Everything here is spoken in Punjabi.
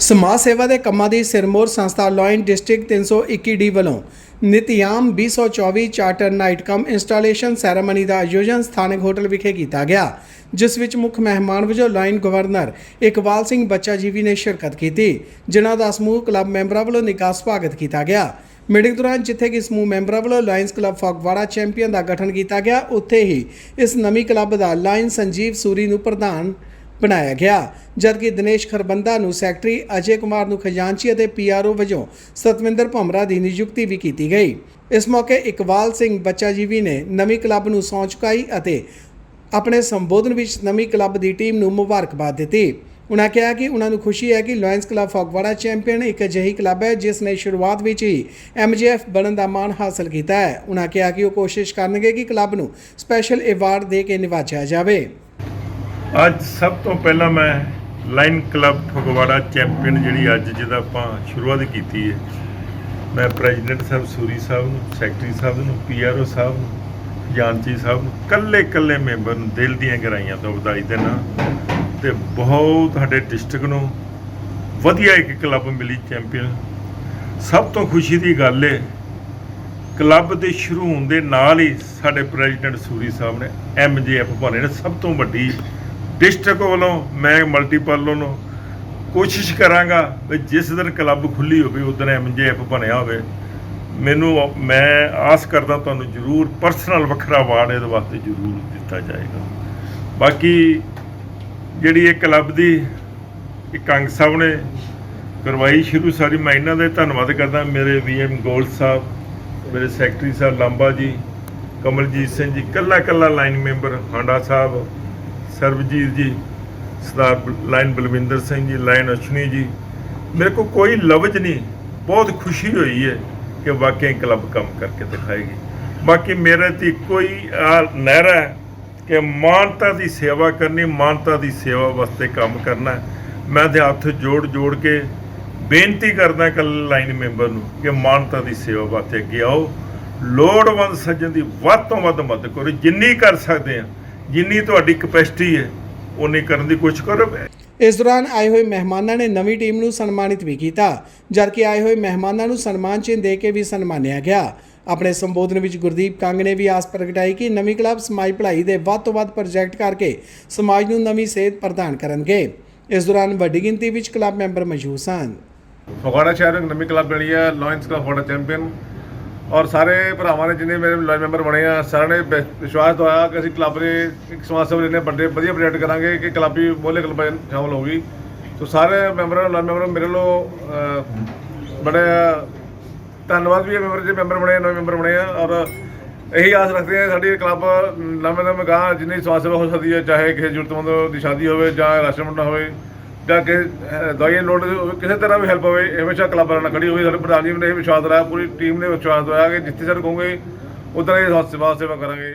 ਸਮਾਜ ਸੇਵਾ ਦੇ ਕੰਮਾਂ ਦੀ ਸਿਰਮੌਰ ਸੰਸਥਾ ਲੋਇਨ ਡਿਸਟ੍ਰਿਕਟ 321 ਡੀ ਵੱਲੋਂ Nityam 2024 charter night cum installation ceremony ਦਾ ਆਯੋਜਨ ਸਥਾਨਕ ਹੋਟਲ ਵਿਖੇ ਕੀਤਾ ਗਿਆ, ਜਿਸ ਵਿੱਚ ਮੁੱਖ ਮਹਿਮਾਨ ਵਜੋਂ ਲਾਇਨ ਗਵਰਨਰ ਇਕਬਾਲ ਸਿੰਘ ਬੱਚਾ ਜੀਵੀ ਨੇ ਸ਼ਿਰਕਤ ਕੀਤੀ, ਜਿਨ੍ਹਾਂ ਦਾ ਸਮੂਹ ਕਲੱਬ ਮੈਂਬਰਾਂ ਵੱਲੋਂ ਨਿੱਘਾ ਸਵਾਗਤ ਕੀਤਾ ਗਿਆ। ਮੀਟਿੰਗ ਦੌਰਾਨ ਜਿੱਥੇ ਕਿ ਸਮੂਹ ਮੈਂਬਰਾਂ ਵੱਲੋਂ ਲਾਇਨਸ ਕਲੱਬ ਫਗਵਾੜਾ ਚੈਂਪੀਅਨ ਦਾ ਗਠਨ ਕੀਤਾ ਗਿਆ, ਉੱਥੇ ਹੀ ਇਸ ਨਵੀਂ ਕਲੱਬ ਦਾ ਲਾਇਨ ਸੰਜੀਵ ਸੂਰੀ ਨੂੰ ਪ੍ਰਧਾਨ ਬਣਾਇਆ ਗਿਆ, ਜਦਕਿ ਦਿਨੇਸ਼ ਖਰਬੰਦਾ ਨੂੰ ਸੈਕਟਰੀ ਅਜੇ ਕੁਮਾਰ ਨੂੰ ਖਜ਼ਾਨਚੀ ਅਤੇ ਪੀਆਰਓ ਵਜੋਂ ਸਤਵਿੰਦਰ ਭਮਰਾ ਦੀ ਨਿਯੁਕਤੀ ਵੀ ਕੀਤੀ ਗਈ। ਇਸ ਮੌਕੇ ਇਕਬਾਲ ਸਿੰਘ ਬੱਚਾ ਜੀਵੀ ਨੇ ਨਵੀਂ ਕਲੱਬ ਨੂੰ ਸਹੁੰ ਚੁਕਾਈ ਅਤੇ ਆਪਣੇ ਸੰਬੋਧਨ ਵਿੱਚ ਨਵੀਂ ਕਲੱਬ ਦੀ ਟੀਮ ਨੂੰ ਮੁਬਾਰਕਬਾਦ ਦਿੱਤੀ। ਉਨ੍ਹਾਂ ਕਿਹਾ ਕਿ ਉਹਨਾਂ ਨੂੰ ਖੁਸ਼ੀ ਹੈ ਕਿ ਲਾਇਨਸ ਕਲੱਬ ਫਗਵਾੜਾ ਚੈਂਪੀਅਨ ਇੱਕ ਅਜਿਹੀ ਕਲੱਬ ਹੈ, ਜਿਸ ਨੇ ਸ਼ੁਰੂਆਤ ਵਿੱਚ ਹੀ ਐਮਜੀਐਫ ਬਣਨ ਦਾ ਮਾਣ ਹਾਸਲ ਕੀਤਾ ਹੈ। ਉਨ੍ਹਾਂ ਕਿਹਾ ਕਿ ਉਹ ਕੋਸ਼ਿਸ਼ ਕਰਨਗੇ ਕਿ ਕਲੱਬ ਨੂੰ ਸਪੈਸ਼ਲ ਅਵਾਰਡ ਦੇ ਕੇ ਨਿਵਾਜਿਆ ਜਾਵੇ। ਅੱਜ ਸਭ ਤੋਂ ਪਹਿਲਾਂ ਮੈਂ ਲਾਈਨ ਕਲੱਬ ਫਗਵਾੜਾ ਚੈਂਪੀਅਨ ਜਿਹੜੀ ਅੱਜ ਜਿਹਦਾ ਆਪਾਂ ਸ਼ੁਰੂਆਤ ਕੀਤੀ ਹੈ, ਮੈਂ ਪ੍ਰੈਜ਼ੀਡੈਂਟ ਸਾਹਿਬ ਸੂਰੀ ਸਾਹਿਬ ਨੂੰ, ਸੈਕਟਰੀ ਸਾਹਿਬ ਨੂੰ, ਪੀਆਰਓ ਸਾਹਿਬ ਨੂੰ ਜਾਨਚੀ ਸਾਹਿਬ ਨੂੰ ਕੱਲੇ ਕੱਲੇ ਮੈਂਬਰ ਨੂੰ ਦਿਲ ਦੀਆਂ ਗਹਿਰਾਈਆਂ ਤੋਂ ਵਧਾਈ ਦੇਣਾ ਤੇ ਬਹੁਤ ਸਾਡੇ ਡਿਸਟ੍ਰਿਕਟ ਨੂੰ ਵਧੀਆ ਇੱਕ ਕਲੱਬ ਮਿਲੀ ਚੈਂਪੀਅਨ। ਸਭ ਤੋਂ ਖੁਸ਼ੀ ਦੀ ਗੱਲ ਹੈ ਕਲੱਬ ਦੇ ਸ਼ੁਰੂ ਹੋਣ ਦੇ ਨਾਲ ਹੀ ਸਾਡੇ ਪ੍ਰੈਜ਼ੀਡੈਂਟ ਸੂਰੀ ਸਾਹਿਬ ਨੇ ਐਮਜੀਐਫ ਬਣੇ ਨੇ, ਸਭ ਤੋਂ ਵੱਡੀ ਡਿਸਟ੍ਰਿਕਟ ਵੱਲੋਂ, ਮੈਂ ਮਲਟੀਪਲ ਵੱਲੋਂ ਕੋਸ਼ਿਸ਼ ਕਰਾਂਗਾ ਵੀ ਜਿਸ ਦਿਨ ਕਲੱਬ ਖੁੱਲੀ ਹੋਵੇ, ਉਸ ਦਿਨ ਐਮਜੀਐਫ ਬਣਿਆ ਹੋਵੇ। ਮੈਨੂੰ, ਮੈਂ ਆਸ ਕਰਦਾ ਤੁਹਾਨੂੰ ਜ਼ਰੂਰ ਪਰਸਨਲ ਵੱਖਰਾ ਅਵਾਰਡ ਇਹਦੇ ਵਾਸਤੇ ਜ਼ਰੂਰ ਦਿੱਤਾ ਜਾਏਗਾ। ਬਾਕੀ ਜਿਹੜੀ ਇਹ ਕਲੱਬ ਦੀ ਇੱਕ ਅੰਗ ਸਾਹਿਬ ਨੇ ਕਰਵਾਈ ਸ਼ੁਰੂ ਸਾਰੀ, ਮੈਂ ਇਹਨਾਂ ਦਾ ਧੰਨਵਾਦ ਕਰਦਾ। ਮੇਰੇ ਵੀਐਮ ਗੋਲ ਸਾਹਿਬ, ਮੇਰੇ ਸੈਕਟਰੀ ਸਾਹਿਬ ਲਾਂਬਾ ਜੀ, ਕਮਲਜੀਤ ਸਿੰਘ ਜੀ ਕੱਲਾ ਕੱਲਾ ਲਾਈਨ ਮੈਂਬਰ ਹਾਂਡਾ ਸਾਹਿਬ ਸਰਬਜੀਤ ਜੀ, ਸਰਦਾਰ ਬ- ਲਾਈਨ ਬਲਵਿੰਦਰ ਸਿੰਘ ਜੀ ਲਾਈਨ ਅਸ਼ਨੀ ਜੀ, ਮੇਰੇ ਕੋ ਕੋਈ ਲਫ਼ਜ਼ ਨਹੀਂ, ਬਹੁਤ ਖੁਸ਼ੀ ਹੋਈ ਹੈ ਕਿ ਵਾਕਈ ਕਲੱਬ ਕੰਮ ਕਰਕੇ ਦਿਖਾਏਗੀ। ਬਾਕੀ ਮੇਰੇ ਤੇ ਇੱਕੋ ਹੀ ਆ ਨਹਿਰਾ ਹੈ ਕਿ ਮਾਨਤਾ ਦੀ ਸੇਵਾ ਕਰਨੀ, ਮਾਨਤਾ ਦੀ ਸੇਵਾ ਵਾਸਤੇ ਕੰਮ ਕਰਨਾ ਮੈਂ ਤੇ ਹੱਥ ਜੋੜ ਜੋੜ ਕੇ ਬੇਨਤੀ ਕਰਦਾ ਕੱਲ ਲਾਈਨ ਮੈਂਬਰ ਨੂੰ ਕਿ ਮਾਨਤਾ ਦੀ ਸੇਵਾ ਵਾਸਤੇ ਅੱਗੇ ਆਓ। ਲੋੜਵੰਦ ਸੱਜਣ ਦੀ ਵੱਧ ਤੋਂ ਵੱਧ ਮਦਦ ਕਰੋ, ਜਿੰਨੀ ਕਰ ਸਕਦੇ ਆ ਜਿੰਨੀ ਤੁਹਾਡੀ ਕਪੈਸਿਟੀ ਹੈ ਉਨੀ ਕਰਨ ਦੀ ਕੋਸ਼ਿਸ਼ ਕਰੋ। ਇਸ ਦੌਰਾਨ ਆਏ ਹੋਏ ਮਹਿਮਾਨਾਂ ਨੇ ਨਵੀਂ ਟੀਮ ਨੂੰ ਸਨਮਾਨਿਤ ਵੀ ਕੀਤਾ ਜਦਕਿ ਆਏ ਹੋਏ ਮਹਿਮਾਨਾਂ ਨੂੰ ਸਨਮਾਨ ਚਿੰਨ੍ਹ ਦੇ ਕੇ ਵੀ ਸਨਮਾਨਿਆ ਗਿਆ। ਆਪਣੇ ਸੰਬੋਧਨ ਵਿੱਚ ਗੁਰਦੀਪ ਕੰਗ ਨੇ ਵੀ ਆਸ ਪ੍ਰਗਟਾਈ ਕਿ ਨਵੀਂ ਕਲੱਬ ਸਮਾਜ ਭਲਾਈ ਦੇ ਵੱਧ ਤੋਂ ਵੱਧ ਪ੍ਰੋਜੈਕਟ ਕਰਕੇ ਸਮਾਜ ਨੂੰ ਨਵੀਂ ਸੇਧ ਪ੍ਰਦਾਨ ਕਰਨਗੇ। ਇਸ ਦੌਰਾਨ ਵੱਡੀ ਗਿਣਤੀ ਵਿੱਚ ਕਲੱਬ ਮੈਂਬਰ ਮੌਜੂਦ ਸਨ। ਫਗਵਾੜਾ ਸ਼ਹਿਰ ਇੱਕ ਨਵੀਂ ਕਲੱਬ ਬਣੀ ਹੈ ਲਾਇਨਸ ਕਲੱਬ ਫਗਵਾੜਾ ਚੈਂਪੀਅਨ ਔਰ ਸਾਰੇ ਭਰਾਵਾਂ ਨੇ ਜਿੰਨੇ ਮੇਰੇ ਲਾਇਨ ਮੈਂਬਰ ਬਣੇ ਆ ਸਾਰਿਆਂ ਨੇ ਵਿ- ਵਿਸ਼ਵਾਸ ਦਵਾਇਆ ਕਿ ਅਸੀਂ ਕਲੱਬ ਦੇ ਇੱਕ ਸਮਾਜ ਸੇਵਾ ਲੈਣੇ ਵੱਡੇ ਵਧੀਆ ਪ੍ਰੋਜੈਕਟ ਕਰਾਂਗੇ ਕਿ ਕਲੱਬ ਵੀ ਮੋਲੇ ਕਲੱਬ ਵਿੱਚ ਸ਼ਾਮਲ ਹੋਊਗੀ। ਸੋ ਸਾਰੇ ਮੈਂਬਰਾਂ ਲਾਇਨ ਮੈਂਬਰ ਮੇਰੇ ਲੋ ਬੜੇ ਧੰਨਵਾਦ ਵੀ ਹੈ ਮੈਂਬਰ ਜੇ ਮੈਂਬਰ ਬਣੇ ਆ, ਨਵੇਂ ਮੈਂਬਰ ਬਣੇ ਆ। ਔਰ ਇਹੀ ਆਸ ਰੱਖਦੇ ਆ ਸਾਡੀ ਕਲੱਬ ਨਵੇਂ ਨਵੇਂ ਗਾਂ ਜਿੰਨੀ ਸਮਾਜ ਸੇਵਾ ਹੋ ਸਕਦੀ ਹੈ ਚਾਹੇ ਕਿਸੇ ਜ਼ਰੂਰਤਮੰਦ ਦੀ ਸ਼ਾਦੀ ਹੋਵੇ ਜਾਂ ਰਾਸ਼ਨ ਵੰਡਣਾ ਹੋਵੇ ਜਾਂ ਕਿ ਅਹ, ਦਵਾਈਆਂ ਲੋੜ ਕਿਸੇ ਤਰ੍ਹਾਂ ਵੀ ਹੈਲਪ ਹੋਵੇ ਹਮੇਸ਼ਾ ਕਲੱਬਾਂ ਨਾਲ ਖੜੀ ਹੋਵੇ ਸਾਡੇ ਪ੍ਰਧਾਨ ਜੀ ਨੇ ਇਹ ਵਿਸ਼ਵਾਸ ਦਵਾਇਆ ਪੂਰੀ ਟੀਮ ਨੇ ਵਿਸ਼ਵਾਸ ਦਿਵਾਇਆ ਕਿ ਜਿੱਥੇ ਸਰ ਕਹੋਗੇ ਉਧਰ ਇਹ ਸੇਵਾ ਸੇਵਾ ਕਰਾਂਗੇ।